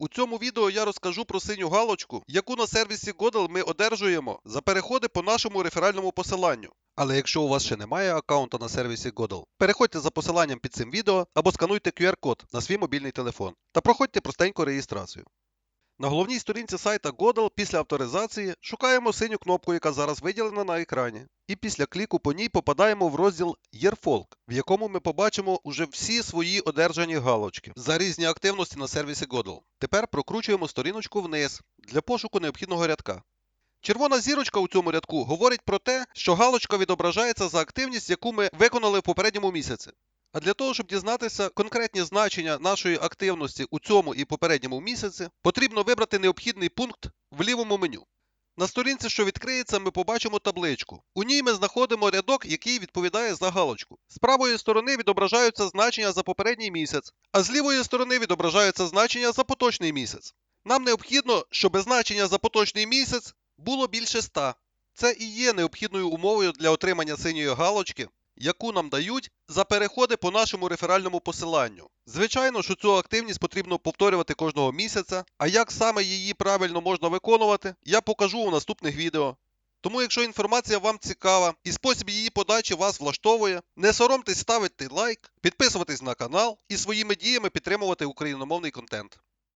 У цьому відео я розкажу про синю галочку, яку на сервісі Godel ми одержуємо за переходи по нашому реферальному посиланню. Але якщо у вас ще немає аккаунта на сервісі Godel, переходьте за посиланням під цим відео або скануйте QR-код на свій мобільний телефон та проходьте простеньку реєстрацію. На головній сторінці сайта Godel після авторизації шукаємо синю кнопку, яка зараз виділена на екрані. І після кліку по ній попадаємо в розділ Yearfolk, в якому ми побачимо уже всі свої одержані галочки за різні активності на сервісі Godel. Тепер прокручуємо сторіночку вниз для пошуку необхідного рядка. Червона зірочка у цьому рядку говорить про те, що галочка відображається за активність, яку ми виконали в попередньому місяці. А для того, щоб дізнатися конкретні значення нашої активності у цьому і попередньому місяці, потрібно вибрати необхідний пункт в лівому меню. На сторінці, що відкриється, ми побачимо табличку. У ній ми знаходимо рядок, який відповідає за галочку. З правої сторони відображаються значення за попередній місяць, а з лівої сторони відображаються значення за поточний місяць. Нам необхідно, щоб значення за поточний місяць було більше 100. Це і є необхідною умовою для отримання синьої галочки, яку нам дають за переходи по нашому реферальному посиланню. Звичайно, що цю активність потрібно повторювати кожного місяця, а як саме її правильно можна виконувати, я покажу у наступних відео. Тому, якщо інформація вам цікава і спосіб її подачі вас влаштовує, не соромтесь ставити лайк, підписуватись на канал і своїми діями підтримувати україномовний контент.